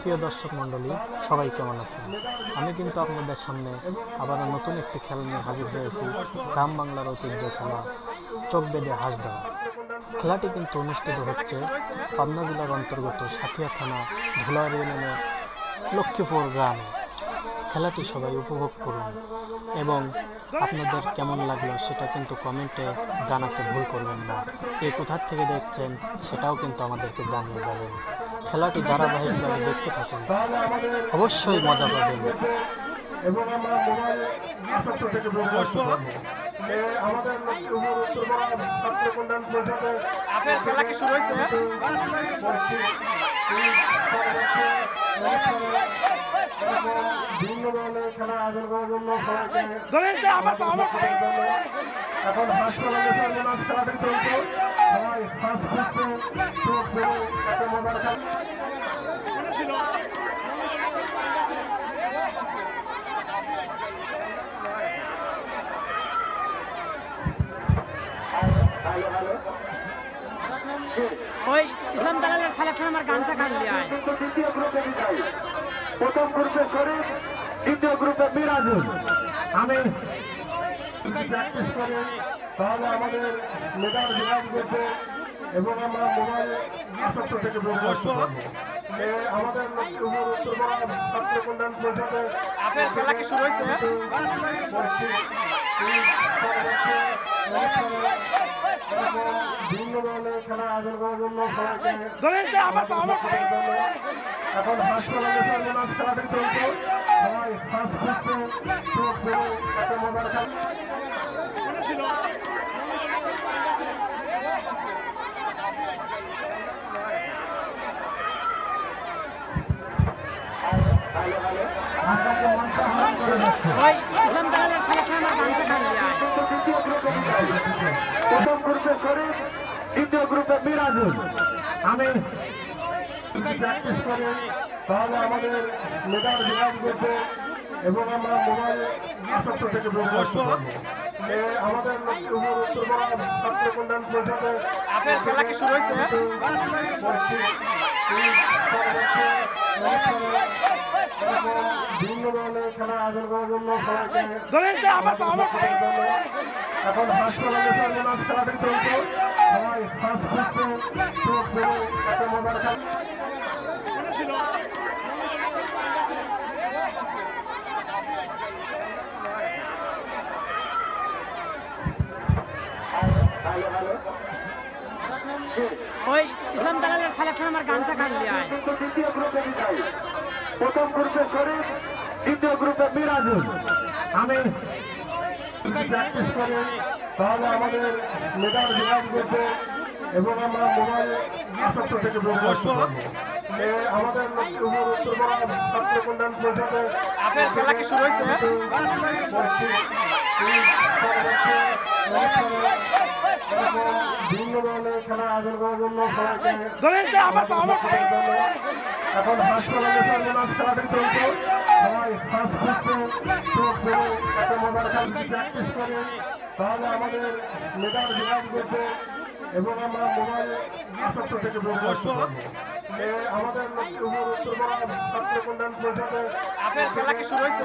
প্রিয় দর্শক মণ্ডলী, সবাই কেমন আছেন? আমি কিন্তু আপনাদের সামনে আবার নতুন একটি খেলা নিয়ে হাজির হয়েছি, গ্রাম বাংলার ঐতিহ্য খেলা চোখ বেঁধে হাঁস দেওয়া খেলাটি কিন্তু অনুষ্ঠিত হচ্ছে পাবনা জেলার অন্তর্গত সাথিয়া থানা ধুলার ইউনিয়নের লক্ষ্মীপুর গ্রামে। খেলাটি সবাই উপভোগ করুন এবং আপনাদের কেমন লাগল সেটা কিন্তু কমেন্টে জানাতে ভুল করবেন না। কে কোথার থেকে দেখছেন সেটাও কিন্তু আমাদেরকে জানিয়ে দেবেন খেলাটি ধারাবাহিকভাবে দেখতে থাকুন। অবশ্যই মজা পাবেন। আমাদের আপনার খেলা কি শুরু হয়েছে? বিভিন্ন ধরনের খেলা আয়োজন করার জন্য এখন হাসপাতালে খেলাটি চলছে সবাই শ্বাস খুঁজছে চোখ ফেলে একটা মজার খেলা ওই ইসলাম দালালের সিলেকশন আমার গামছা খালি আয়। দ্বিতীয় প্রথম গ্রুপে শরীফ দ্বিতীয় গ্রুপে মিরাজুল। আমি প্র্যাকটিস করে। তাহলে আমাদের মেধার বিভাগ করতে এবং আমরা মোবাইল আসক্ত থেকে বসবো। আমাদের উত্তরপাড়া ছাত্র কল্যাণ পরিষদের আপনার খেলা কি শুরু হয়েছে? বিভিন্ন ধরনের খেলা আয়োজন করার জন্য এখন হাসপাতালে সর্বনাশ খেলাটি চলছে সবাই শ্বাস খুঁজছে চোখ ফেলে একটা মজার খেলা খালি আয় দ্বিতীয় গ্রুপে বিজয়ী। প্রথম গ্রুপে শরীফ দ্বিতীয় গ্রুপে মিরাজুল আমি প্র্যাকটিস করে। তাহলে আমাদের বিভাগ করতে এবং আমরা মোবাইল আসক্ত থেকে আমাদের উত্তরপাড়া ছাত্র কল্যাণ পরিষদের আপনার খেলা কি শুরু হয়েছে বিভিন্ন ধরনের খেলা আয়োজন করার জন্য সবাইকে এখন হাসপাতালে সর্বনাশ খেলাটি চলছে। সবাই শ্বাস খুঁজছে চোখ ফেলে একটা মজার ওই ইসলাম দালালের সিলেকশন আমার গামছা আয়। কিন্তু দ্বিতীয় গ্রুপে প্রথম গ্রুপে শরীফ দ্বিতীয় গ্রুপে মিরাজুল। আমি প্র্যাকটিস করে তাহলে আমাদের মেধার বিভাগ করতে এবং আমরা মোবাইল আসক্ত থেকে বসবো। আমাদের উত্তরপাড়া ছাত্র কল্যাণ পরিষদের আপনার খেলা কি শুরু হয়েছে? বিভিন্ন ধরনের খেলা আয়োজন করার জন্য সবাইকে এখন হাসপাতালে খেলাটি চলছে। সবাই শ্বাস প্র্যাকটিস করে তাহলে আমাদের মেধার বিকাশ করতে এবং আমরা মোবাইল আসক্ত থেকে বসবো। আমাদের উত্তরপাড়া ছাত্র কল্যাণ পরিষদের আপনার খেলা কি শুরু হয়েছে?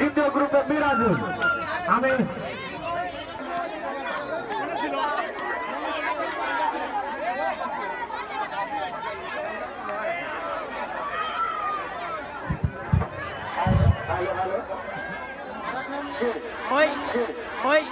দ্বিতীয় গ্রুপে মিরাজুল আমি ওই ওই